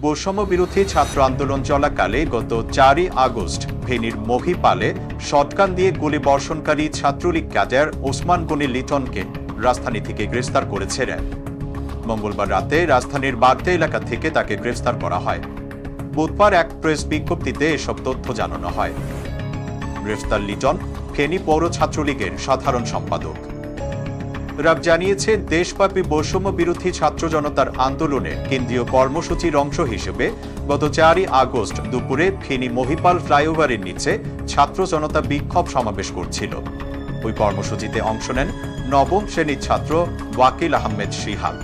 বৈষম্য বিরোধী ছাত্র আন্দোলন চলাকালে গত চারই আগস্ট ফেনীর মহিপালে শটগান দিয়ে গুলি বর্ষণকারী ছাত্রলীগ ক্যাডার ওসমান গনি লিটনকে রাজধানী থেকে গ্রেফতার করেছে র্যাব মঙ্গলবার রাতে রাজধানীর বাগদা এলাকা থেকে তাকে গ্রেফতার করা হয়। বুধবার এক প্রেস বিজ্ঞপ্তিতে এসব তথ্য জানানো হয়। গ্রেফতার লিটন ফেনী পৌর ছাত্রলীগের সাধারণ সম্পাদক। র্যাব জানিয়েছে, দেশব্যাপী বৈষম্য বিরোধী ছাত্র জনতার আন্দোলনের কেন্দ্রীয় কর্মসূচির অংশ হিসেবে গত চারই আগস্ট দুপুরে ফেনী মহিপাল ফ্লাইওভারের নিচে ছাত্র জনতা বিক্ষোভ সমাবেশ করছিল। ওই কর্মসূচিতে অংশ নেন নবম শ্রেণির ছাত্র ওয়াকিল আহমেদ শিহাব।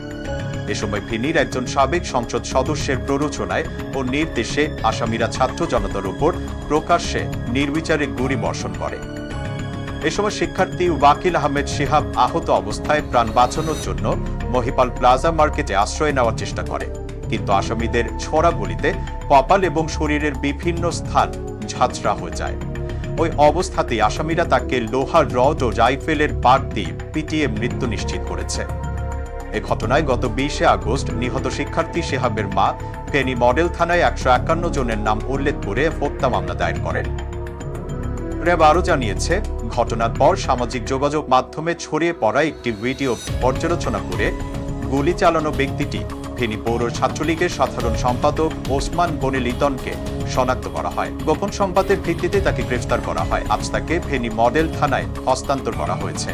এ সময় ফেনীর একজন সাবেক সংসদ সদস্যের প্ররোচনায় ও নির্দেশে আসামিরা ছাত্র জনতার উপর প্রকাশ্যে নির্বিচারে গুলি বর্ষণ করে। এ সময় শিক্ষার্থী ওয়াকিল আহমেদ শিহাব আহত অবস্থায় প্রাণ বাঁচানোর জন্য মহিপাল প্লাজা মার্কেটে আশ্রয় নেওয়ার চেষ্টা করে। কিন্তু আসামিদের ছড়া গুলিতে কপাল এবং শরীরের বিভিন্ন স্থান ঝাঁঝরা হয়ে যায়। ওই অবস্থাতেই আসামিরা তাকে লোহার রড ও রাইফেলের বাট দিয়ে পিটিয়ে মৃত্যু নিশ্চিত করেছে। এ ঘটনায় গত বিশে আগস্ট নিহত শিক্ষার্থী শেহাবের মা ফেনী মডেল থানায় একশো একান্ন জনের নাম উল্লেখ করে হত্যা মামলা দায়ের করেন। র্যাব আরও জানিয়েছে ঘটনার পর সামাজিক যোগাযোগ মাধ্যমে ছড়িয়ে পড়া একটি ভিডিও পর্যালোচনা করে গুলি চালানো ব্যক্তিটি ফেনী পৌর ছাত্রলীগের সাধারণ সম্পাদক ওসমান গনি লিতনকে শনাক্ত করা হয়। গোপন সম্পাদের ভিত্তিতে তাকে গ্রেফতার করা হয়। আজ তাকে ফেনী মডেল থানায় হস্তান্তর করা হয়েছে।